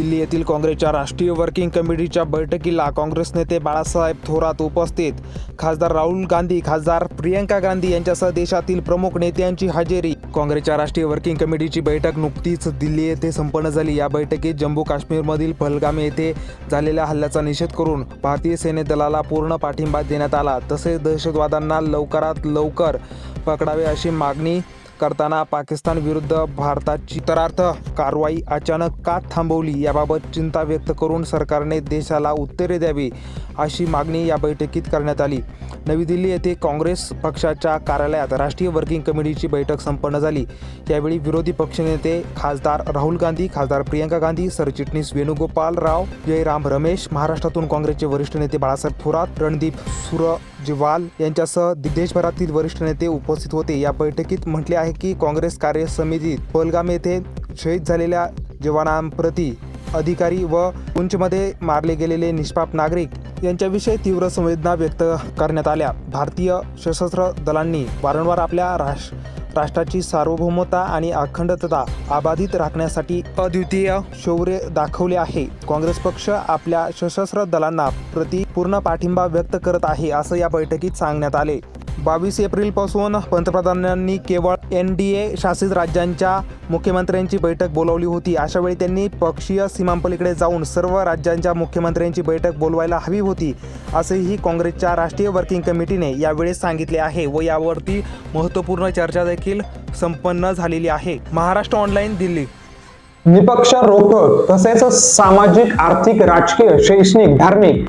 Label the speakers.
Speaker 1: दिल्ली येथील काँग्रेसच्या राष्ट्रीय वर्किंग कमिटीच्या बैठकीला काँग्रेस नेते बाळासाहेब थोरात उपस्थित. खासदार राहुल गांधी खासदार प्रियंका गांधी यांच्यासह देशातील प्रमुख नेत्यांची हजेरी. काँग्रेसच्या राष्ट्रीय वर्किंग कमिटीची बैठक नुकतीच दिल्ली येथे संपन्न झाली. या बैठकीत जम्मू काश्मीरमधील पहलगाम येथे झालेल्या हल्ल्याचा निषेध करून भारतीय सेने दलाला पूर्ण पाठिंबा देण्यात आला. तसेच दहशतवाद्यांना लवकरात लवकर पकडावे अशी मागणी करताना पाकिस्तान विरुद्ध भारताची तरार्थ. कारवाई अचानक का थांबवली याबाबत चिंता व्यक्त करून सरकारने देशाला उत्तरे द्यावी अशी मागणी या बैठकीत करण्यात आली. नवी दिल्ली येथे काँग्रेस पक्षाच्या कार्यालयात राष्ट्रीय वर्किंग कमिटीची बैठक संपन्न झाली. यावेळी विरोधी पक्षनेते खासदार राहुल गांधी खासदार प्रियंका गांधी सरचिटणीस वेणुगोपाल राव जयराम रमेश महाराष्ट्रातून काँग्रेसचे वरिष्ठ नेते बाळासाहेब थोरात रणदीप सुर जिवाल यांच्यासह देशभरातील वरिष्ठ नेते उपस्थित होते. या बैठकीत म्हटले आहे की काँग्रेस कार्य समितीत पलगाम येथे शहीद झालेल्या जवानांप्रती अधिकारी व उंचमध्ये मारले गेलेले निष्पाप नागरिक यांच्याविषयी तीव्र संवेदना व्यक्त करण्यात आल्या. भारतीय सशस्त्र दलांनी वारंवार आपल्या राष्ट्र राष्ट्राची सार्वभौमता आणि अखंडता अबाधित राखण्यासाठी अद्वितीय शौर्य दाखवले आहे. काँग्रेस पक्ष आपल्या सशस्त्र दलांना प्रति पूर्ण पाठिंबा व्यक्त करत आहे असं या बैठकीत सांगण्यात आले. बावीस एप्रिलपासून पंतप्रधानांनी केवळ एन डी ए शासित राज्यांच्या मुख्यमंत्र्यांची बैठक बोलावली होती. अशावेळी त्यांनी पक्षीय सीमांपलीकडे जाऊन सर्व राज्यांच्या मुख्यमंत्र्यांची बैठक बोलवायला हवी होती असेही काँग्रेसच्या राष्ट्रीय वर्किंग कमिटीने यावेळी सांगितले आहे व यावरती महत्त्वपूर्ण चर्चा देखील संपन्न झालेली आहे. महाराष्ट्र ऑनलाईन दिल्ली.
Speaker 2: निपक्ष रोखोक तसेच सामाजिक आर्थिक राजकीय शैक्षणिक धार्मिक